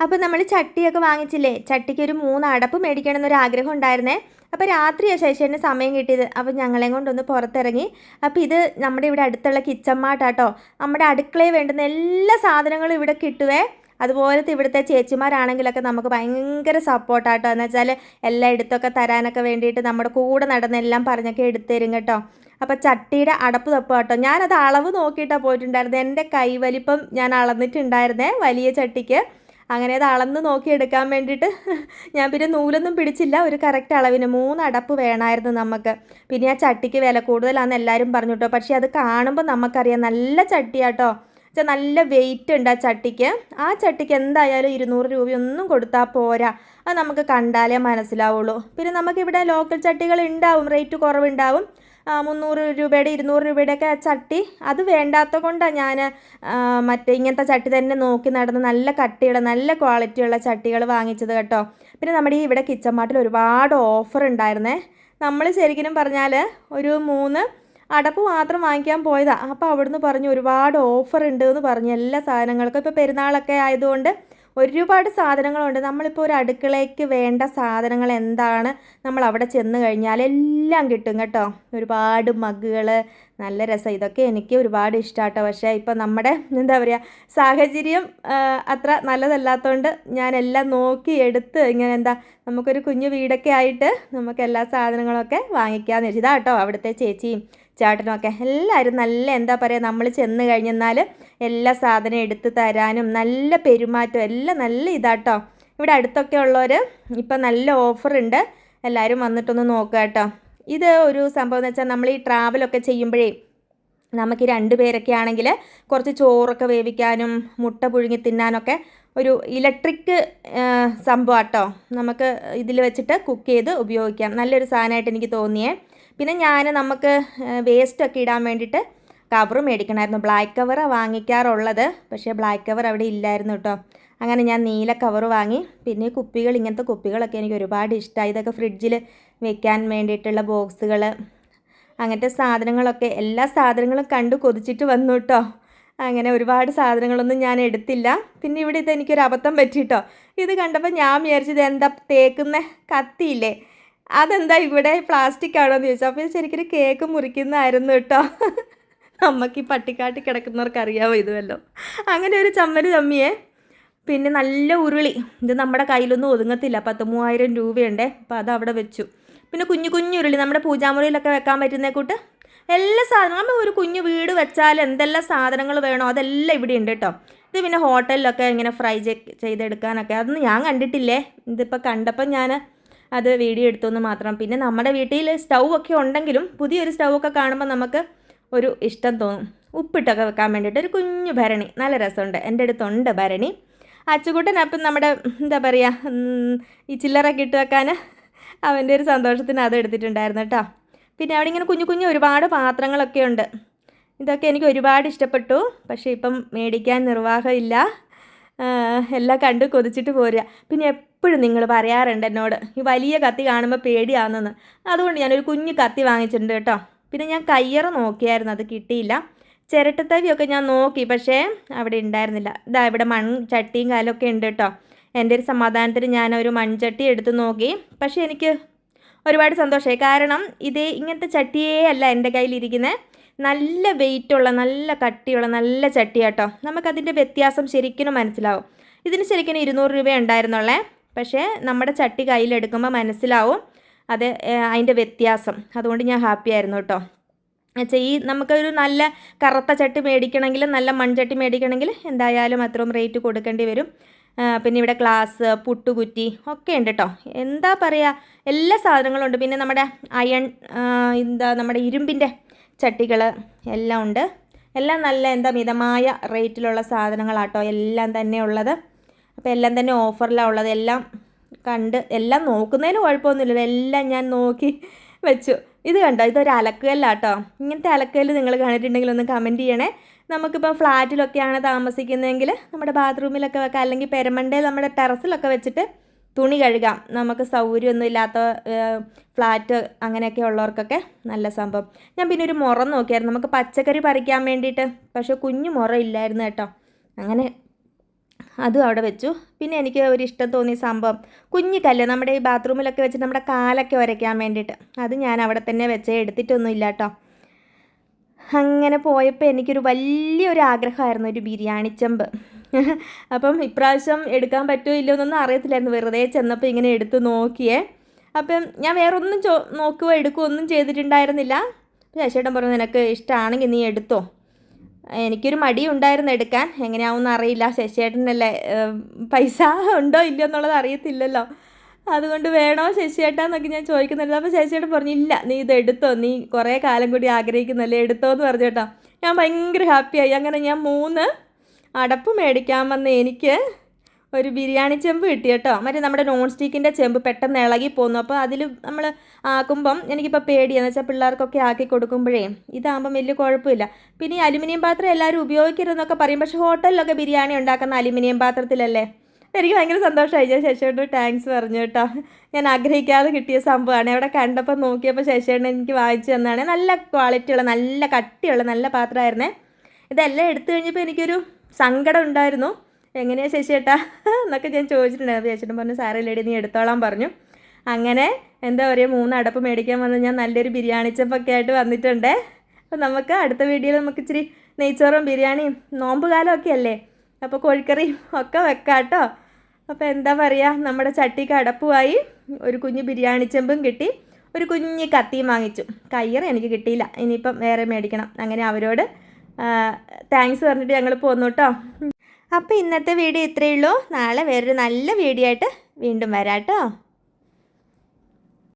അപ്പോൾ നമ്മൾ ചട്ടിയൊക്കെ വാങ്ങിച്ചില്ലേ? ചട്ടിക്ക് ഒരു മൂന്ന് അടപ്പ് മേടിക്കണം എന്നൊരു ആഗ്രഹം ഉണ്ടായിരുന്നേ. അപ്പോൾ രാത്രിയാണ് ശേഷന് സമയം കിട്ടിയത്. അപ്പോൾ ഞങ്ങളെയും കൊണ്ടൊന്ന് പുറത്തിറങ്ങി. അപ്പോൾ ഇത് നമ്മുടെ ഇവിടെ അടുത്തുള്ള കിച്ചൺ മാട്ടാട്ടോ നമ്മുടെ അടുക്കളയിൽ വേണ്ടുന്ന എല്ലാ സാധനങ്ങളും ഇവിടെ കിട്ടുവേ. അതുപോലത്തെ ഇവിടുത്തെ ചേച്ചിമാരാണെങ്കിലൊക്കെ നമുക്ക് ഭയങ്കര സപ്പോർട്ടാട്ടോ. എന്ന് വെച്ചാൽ എല്ലാ എടുത്തൊക്കെ തരാനൊക്കെ വേണ്ടിയിട്ട് നമ്മുടെ കൂടെ നടന്നെല്ലാം പറഞ്ഞൊക്കെ എടുത്തരും കേട്ടോ. അപ്പോൾ ചട്ടിയുടെ അടപ്പ് തപ്പ് കേട്ടോ ഞാനത് അളവ് നോക്കിയിട്ടാണ് പോയിട്ടുണ്ടായിരുന്നത്. എന്റെ കൈവലിപ്പം ഞാൻ അളന്നിട്ടുണ്ടായിരുന്നേ വലിയ ചട്ടിക്ക്. അങ്ങനെ അത് അളന്ന് നോക്കി എടുക്കാൻ വേണ്ടിയിട്ട് ഞാൻ പിന്നെ നൂലൊന്നും പിടിച്ചില്ല. ഒരു കറക്റ്റ് അളവിന് മൂന്ന് അടപ്പ് വേണമായിരുന്നു നമുക്ക്. പിന്നെ ആ ചട്ടിക്ക് വില കൂടുതലാണെന്ന് എല്ലാവരും പറഞ്ഞു കേട്ടോ. പക്ഷേ അത് കാണുമ്പോൾ നമുക്കറിയാം നല്ല ചട്ടിയാട്ടോ. വെച്ചാൽ നല്ല വെയിറ്റ് ഉണ്ട് ആ ചട്ടിക്ക്. ആ ചട്ടിക്ക് എന്തായാലും ഇരുന്നൂറ് രൂപയൊന്നും കൊടുത്താൽ പോരാ. അത് നമുക്ക് കണ്ടാലേ മനസ്സിലാവുള്ളൂ. പിന്നെ നമുക്കിവിടെ ലോക്കൽ ചട്ടികൾ ഉണ്ടാവും. റേറ്റ് കുറവുണ്ടാവും. മുന്നൂറ് രൂപയുടെ ഇരുന്നൂറ് രൂപയുടെയൊക്കെ ചട്ടി. അത് വേണ്ടാത്ത കൊണ്ടാണ് ഞാൻ മറ്റേ ഇങ്ങനത്തെ ചട്ടി തന്നെ നോക്കി നടന്ന് നല്ല കട്ടിയുള്ള നല്ല ക്വാളിറ്റിയുള്ള ചട്ടികൾ വാങ്ങിച്ചത് കേട്ടോ. പിന്നെ നമ്മുടെ ഈ ഇവിടെ കിച്ചൺ മാട്ടിൽ ഒരുപാട് ഓഫർ ഉണ്ടായിരുന്നേ. നമ്മൾ ശരിക്കും പറഞ്ഞാൽ ഒരു മൂന്ന് അടപ്പ് മാത്രം വാങ്ങിക്കാൻ പോയതാണ് അപ്പോൾ അവിടുന്ന് പറഞ്ഞു ഒരുപാട് ഓഫർ ഉണ്ട് എന്ന് പറഞ്ഞു. എല്ലാ സാധനങ്ങൾക്കും. ഇപ്പോൾ പെരുന്നാളൊക്കെ ആയതുകൊണ്ട് ഒരുപാട് സാധനങ്ങളുണ്ട്. നമ്മളിപ്പോൾ ഒരു അടുക്കളയ്ക്ക് വേണ്ട സാധനങ്ങൾ എന്താണ്? നമ്മൾ അവിടെ ചെന്ന് കഴിഞ്ഞാൽ എല്ലാം കിട്ടും കേട്ടോ. ഒരുപാട് മഗ്ഗുകൾ നല്ല രസം. ഇതൊക്കെ എനിക്ക് ഒരുപാട് ഇഷ്ടമാട്ടോ പക്ഷേ ഇപ്പം നമ്മുടെ എന്താ പറയുക സാഹചര്യം അത്ര നല്ലതല്ലാത്തതുകൊണ്ട് ഞാൻ എല്ലാം നോക്കി എടുത്ത് ഇങ്ങനെ എന്താ നമുക്കൊരു കുഞ്ഞു വീടൊക്കെ ആയിട്ട് നമുക്ക് എല്ലാ സാധനങ്ങളൊക്കെ വാങ്ങിക്കാമെന്ന് വെച്ചു ഇതാട്ടോ അവിടുത്തെ ചേച്ചിയും ചേട്ടനുമൊക്കെ എല്ലാവരും നല്ല എന്താ പറയുക നമ്മൾ ചെന്ന് കഴിഞ്ഞെന്നാൽ എല്ലാ സാധനവും എടുത്ത് തരാനും നല്ല പെരുമാറ്റം എല്ലാം നല്ല ഇതാട്ടോ. ഇവിടെ അടുത്തൊക്കെ ഉള്ളവർ ഇപ്പം നല്ല ഓഫറുണ്ട്. എല്ലാവരും വന്നിട്ടൊന്ന് നോക്കുക കേട്ടോ. ഇത് ഒരു സംഭവം എന്ന് വെച്ചാൽ നമ്മൾ ഈ ട്രാവലൊക്കെ ചെയ്യുമ്പോഴേ നമുക്ക് രണ്ട് പേരൊക്കെ ആണെങ്കിൽ കുറച്ച് ചോറൊക്കെ വേവിക്കാനും മുട്ട പുഴുങ്ങി തിന്നാനൊക്കെ ഒരു ഇലക്ട്രിക് സംഭവം കേട്ടോ നമുക്ക് ഇതിൽ വെച്ചിട്ട് കുക്ക് ചെയ്ത് ഉപയോഗിക്കാം. നല്ലൊരു സാധനമായിട്ട് എനിക്ക് തോന്നിയേ. പിന്നെ ഞാൻ നമുക്ക് വേസ്റ്റൊക്കെ ഇടാൻ വേണ്ടിയിട്ട് കവർ മേടിക്കണമായിരുന്നു. ബ്ലാക്ക് കവറാണ് വാങ്ങിക്കാറുള്ളത്. പക്ഷേ ബ്ലാക്ക് കവർ അവിടെ ഇല്ലായിരുന്നു കേട്ടോ അങ്ങനെ ഞാൻ നീല കവർ വാങ്ങി. പിന്നെ കുപ്പികൾ ഇങ്ങനത്തെ കുപ്പികളൊക്കെ എനിക്ക് ഒരുപാട് ഇഷ്ടമായി ഇതൊക്കെ ഫ്രിഡ്ജിൽ വെക്കാൻ വേണ്ടിയിട്ടുള്ള ബോക്സുകൾ അങ്ങനത്തെ സാധനങ്ങളൊക്കെ എല്ലാ സാധനങ്ങളും കണ്ടു കൊതിച്ചിട്ട് വന്നു കേട്ടോ അങ്ങനെ ഒരുപാട് സാധനങ്ങളൊന്നും ഞാൻ എടുത്തില്ല. പിന്നെ ഇവിടെ ഇത് എനിക്കൊരു അബദ്ധം പറ്റിയിട്ടോ ഇത് കണ്ടപ്പോൾ ഞാൻ വിചാരിച്ചത് എന്താ തേക്കുന്ന കത്തിയില്ലേ? അതെന്താ ഇവിടെ പ്ലാസ്റ്റിക് ആണോ എന്ന് ചോദിച്ചു അപ്പോൾ ശരിക്കും കേക്ക് മുറിക്കുന്നതായിരുന്നു കേട്ടോ. നമുക്ക് ഈ പട്ടിക്കാട്ടി കിടക്കുന്നവർക്ക് അറിയാമോ ഇതുമല്ലോ അങ്ങനെ ഒരു ചമ്മൽ ചമ്മിയെ പിന്നെ നല്ല ഉരുളി. ഇത് നമ്മുടെ കയ്യിലൊന്നും ഒതുങ്ങത്തില്ല. പത്ത് മൂവായിരം രൂപയുണ്ടേ. അപ്പോൾ അത് അവിടെ വെച്ചു. പിന്നെ കുഞ്ഞു കുഞ്ഞു ഉരുളി. നമ്മുടെ പൂജാമുറിയിലൊക്കെ വെക്കാൻ പറ്റുന്ന കൂട്ട്? എല്ലാ സാധനങ്ങളും നമ്മൾ ഒരു കുഞ്ഞു വീട് വെച്ചാൽ എന്തെല്ലാം സാധനങ്ങൾ വേണോ അതെല്ലാം ഇവിടെ ഉണ്ട് കേട്ടോ. ഇത് പിന്നെ ഹോട്ടലിലൊക്കെ ഇങ്ങനെ ഫ്രൈ ചെയ്തെടുക്കാനൊക്കെ. അതൊന്നും ഞാൻ കണ്ടിട്ടില്ലേ? ഇതിപ്പോൾ കണ്ടപ്പോൾ ഞാൻ അത് വീഡിയോ എടുത്തു മാത്രം. പിന്നെ നമ്മുടെ വീട്ടിൽ സ്റ്റൗ ഒക്കെ ഉണ്ടെങ്കിലും പുതിയൊരു സ്റ്റൗ ഒക്കെ കാണുമ്പോൾ നമുക്ക് ഒരു ഇഷ്ടം തോന്നും. ഉപ്പിട്ടൊക്കെ വെക്കാൻ വേണ്ടിയിട്ട് ഒരു കുഞ്ഞു ഭരണി. നല്ല രസമുണ്ട്. എന്റെ അടുത്തുണ്ട് ഭരണി. അച്ചുകൂട്ടൻ അപ്പം നമ്മുടെ എന്താ പറയുക ഈ ചില്ലറൊക്കെ ഇട്ട് വെക്കാൻ അവന്റെ ഒരു സന്തോഷത്തിന് അത് എടുത്തിട്ടുണ്ടായിരുന്നു കേട്ടോ. പിന്നെ അവിടെ ഇങ്ങനെ കുഞ്ഞു കുഞ്ഞു ഒരുപാട് പാത്രങ്ങളൊക്കെ ഉണ്ട്. ഇതൊക്കെ എനിക്ക് ഒരുപാട് ഇഷ്ടപ്പെട്ടു. പക്ഷേ ഇപ്പം മേടിക്കാൻ നിർവാഹമില്ല. എല്ലാം കണ്ട് കൊതിച്ചിട്ട് പോരുക. പിന്നെ എപ്പോഴും നിങ്ങൾ പറയാറുണ്ട് എന്നോട് ഈ വലിയ കത്തി കാണുമ്പോൾ പേടിയാണെന്ന് അതുകൊണ്ട് ഞാനൊരു കുഞ്ഞു കത്തി വാങ്ങിച്ചിട്ടുണ്ട് കേട്ടോ. പിന്നെ ഞാൻ കയ്യറ നോക്കിയായിരുന്നു അത് കിട്ടിയില്ല. ചിരട്ടത്തവിയൊക്കെ ഞാൻ നോക്കി പക്ഷേ അവിടെ ഉണ്ടായിരുന്നില്ല. ഇതാ ഇവിടെ മൺ ചട്ടിയും കാലൊക്കെ ഉണ്ട് കേട്ടോ. എന്റെ ഒരു സമാധാനത്തിന് ഞാനൊരു മൺചട്ടി എടുത്ത് നോക്കി. പക്ഷേ എനിക്ക് ഒരുപാട് സന്തോഷമായി. കാരണം ഇത് ഇങ്ങനത്തെ ചട്ടിയേ അല്ല എന്റെ കയ്യിലിരിക്കുന്നത് നല്ല വെയിറ്റുള്ള നല്ല കട്ടിയുള്ള നല്ല ചട്ടിയാട്ടോ നമുക്കതിന്റെ വ്യത്യാസം ശരിക്കും മനസ്സിലാവും. ഇതിന് ശരിക്കും ഇരുന്നൂറ് രൂപ ഉണ്ടായിരുന്നുള്ളേ. പക്ഷേ നമ്മുടെ ചട്ടി കയ്യിലെടുക്കുമ്പോൾ മനസ്സിലാവും അത് അതിന്റെ വ്യത്യാസം. അതുകൊണ്ട് ഞാൻ ഹാപ്പി ആയിരുന്നു കേട്ടോ എന്നുവെച്ചാൽ ഈ നമുക്കൊരു നല്ല കറുത്ത ചട്ടി മേടിക്കണമെങ്കിൽ നല്ല മൺചട്ടി മേടിക്കണമെങ്കിൽ എന്തായാലും അത്രയും റേറ്റ് കൊടുക്കേണ്ടി വരും. പിന്നെ ഇവിടെ ഗ്ലാസ് പുട്ടുകുറ്റി ഒക്കെ ഉണ്ട് കേട്ടോ എന്താ പറയുക എല്ലാ സാധനങ്ങളും ഉണ്ട്. പിന്നെ നമ്മുടെ അയൺ എന്താ നമ്മുടെ ഇരുമ്പിന്റെ ചട്ടികൾ എല്ലാം ഉണ്ട്. എല്ലാം നല്ല എന്താ മിതമായ റേറ്റിലുള്ള സാധനങ്ങളാട്ടോ എല്ലാം തന്നെ ഉള്ളത്. അപ്പോൾ എല്ലാം തന്നെ ഓഫറിലാണ് ഉള്ളത്. എല്ലാം കണ്ട് എല്ലാം നോക്കുന്നതിന് കുഴപ്പമൊന്നുമില്ല എല്ലാം ഞാൻ നോക്കി വെച്ചു. ഇത് കണ്ടോ? ഇതൊരു അലക്കുകല്ലാട്ടോ ഇങ്ങനത്തെ അലക്കല്ല് നിങ്ങൾ കണ്ടിട്ടുണ്ടെങ്കിൽ ഒന്ന് കമന്റ് ചെയ്യണേ. നമുക്കിപ്പോൾ ഫ്ലാറ്റിലൊക്കെയാണ് താമസിക്കുന്നതെങ്കിൽ നമ്മുടെ ബാത്റൂമിലൊക്കെ വെക്കാം. അല്ലെങ്കിൽ പെരമണ്ടേ നമ്മുടെ ടെറസിലൊക്കെ വെച്ചിട്ട് തുണി കഴുകാം. നമുക്ക് സൗകര്യമൊന്നും ഇല്ലാത്ത ഫ്ലാറ്റ് അങ്ങനെയൊക്കെ ഉള്ളവർക്കൊക്കെ നല്ല സംഭവം. ഞാൻ പിന്നെ ഒരു മുറ നോക്കിയായിരുന്നു. നമുക്ക് പച്ചക്കറി പറിക്കാൻ വേണ്ടിയിട്ട്. പക്ഷേ കുഞ്ഞു മുറ ഇല്ലായിരുന്നു കേട്ടോ. അങ്ങനെ അതും അവിടെ വെച്ചു. പിന്നെ എനിക്ക് ഒരു ഇഷ്ടം തോന്നിയ സംഭവം. കുഞ്ഞു കല്ല് നമ്മുടെ ഈ ബാത്റൂമിലൊക്കെ വെച്ചിട്ട് നമ്മുടെ കാലൊക്കെ ഉരയ്ക്കാൻ വേണ്ടിയിട്ട്. അത് ഞാൻ അവിടെ തന്നെ വെച്ചേ എടുത്തിട്ടൊന്നും ഇല്ല കേട്ടോ. അങ്ങനെ പോയപ്പോൾ എനിക്കൊരു വലിയൊരു ആഗ്രഹമായിരുന്നു ഒരു ബിരിയാണി ചെമ്പ്. അപ്പം ഇപ്രാവശ്യം എടുക്കാൻ പറ്റുമോ ഇല്ലയോ എന്നൊന്നും അറിയത്തില്ലായിരുന്നു. വെറുതെ ചെന്നപ്പോൾ ഇങ്ങനെ എടുത്ത് നോക്കിയേ. അപ്പം ഞാൻ വേറെ ഒന്നും ചോ നോക്കുകയോ എടുക്കുകയോ ഒന്നും ചെയ്തിട്ടുണ്ടായിരുന്നില്ല. ശശിയേട്ടൻ പറഞ്ഞു നിനക്ക് ഇഷ്ടമാണെങ്കിൽ നീ എടുത്തോ. എനിക്കൊരു മടി ഉണ്ടായിരുന്നു എടുക്കാൻ. എങ്ങനെയാവുമെന്ന് അറിയില്ല. ശശിയേട്ടനല്ലേ പൈസ ഉണ്ടോ ഇല്ലയോ എന്നുള്ളത് അറിയത്തില്ലല്ലോ. അതുകൊണ്ട് വേണോ ശശിയേട്ടാന്നൊക്കെ ഞാൻ ചോദിക്കുന്നുണ്ട്. അപ്പോൾ ശശിയേട്ടൻ പറഞ്ഞു ഇല്ല നീ ഇത് എടുത്തോ. നീ കുറേ കാലം കൂടി ആഗ്രഹിക്കുന്നല്ലേ എടുത്തോ എന്ന് പറഞ്ഞു കേട്ടോ. ഞാൻ ഭയങ്കര ഹാപ്പിയായി. അങ്ങനെ ഞാൻ മൂന്ന് അടപ്പ് മേടിക്കാൻ വന്ന എനിക്ക് ഒരു ബിരിയാണി ചെമ്പ് കിട്ടി കേട്ടോ. മറ്റേ നമ്മുടെ നോൺ സ്റ്റിക്കിന്റെ ചെമ്പ് പെട്ടെന്ന് ഇളകി പോന്നു. അപ്പോൾ അതിൽ നമ്മൾ ആക്കുമ്പം എനിക്കിപ്പോൾ പേടിയാന്ന് വെച്ചാൽ പിള്ളേർക്കൊക്കെ ആക്കി കൊടുക്കുമ്പോഴേ ഇതാകുമ്പം വലിയ കുഴപ്പമില്ല. പിന്നെ ഈ അലുമിനിയം പാത്രം എല്ലാവരും ഉപയോഗിക്കരുതെന്നൊക്കെ പറയും. പക്ഷേ ഹോട്ടലിലൊക്കെ ബിരിയാണി ഉണ്ടാക്കുന്ന അലുമിനിയം പാത്രത്തിലല്ലേ? എനിക്ക് ഭയങ്കര സന്തോഷമായി. ഞാൻ ശശിയോട് താങ്ക്സ് പറഞ്ഞു കേട്ടോ. ഞാൻ ആഗ്രഹിക്കാതെ കിട്ടിയ സംഭവമാണ്. അവിടെ കണ്ടപ്പോൾ നോക്കിയപ്പോൾ ശശിയേട്ടൻ എനിക്ക് വാങ്ങിച്ചു തന്നതാണ് നല്ല ക്വാളിറ്റിയുള്ള നല്ല കട്ടിയുള്ള നല്ല പാത്രമായിരുന്നേ. ഇതെല്ലാം എടുത്തു കഴിഞ്ഞപ്പോൾ എനിക്കൊരു സങ്കടം ഉണ്ടായിരുന്നു. എങ്ങനെയാ ശശിയേട്ടാ? എന്നൊക്കെ ഞാൻ ചോദിച്ചിട്ടുണ്ടായിരുന്നു. ചേച്ചേട്ടൻ പറഞ്ഞു സാരല്ലേടി നീ എടുത്തോളാൻ പറഞ്ഞു. അങ്ങനെ എന്താ പറയുക മൂന്ന് അടപ്പ് മേടിക്കാൻ വന്ന് ഞാൻ നല്ലൊരു ബിരിയാണി ചെപ്പൊക്കെ ആയിട്ട് വന്നിട്ടുണ്ട്. അപ്പോൾ നമുക്ക് അടുത്ത വീഡിയോയിൽ നമുക്ക് ഇച്ചിരി നെയ്ച്ചോറും ബിരിയാണിയും നോമ്പ് കാലമൊക്കെ അല്ലേ? അപ്പോൾ കോഴിക്കറിയും ഒക്കെ വെക്കാം കേട്ടോ. അപ്പോൾ എന്താ പറയുക നമ്മുടെ ചട്ടിക്ക് അടപ്പുമായി ഒരു കുഞ്ഞ് ബിരിയാണി ചെമ്പും കിട്ടി. ഒരു കുഞ്ഞ് കത്തിയും വാങ്ങിച്ചു. കയ്യറ എനിക്ക് കിട്ടിയില്ല. ഇനിയിപ്പം വേറെ മേടിക്കണം. അങ്ങനെ അവരോട് താങ്ക്സ് പറഞ്ഞിട്ട് ഞങ്ങൾ പോന്നു കേട്ടോ അപ്പോൾ ഇന്നത്തെ വീഡിയോ ഇത്രയേ ഉള്ളൂ. നാളെ വേറൊരു നല്ല വീഡിയോ ആയിട്ട് വീണ്ടും വരാം കേട്ടോ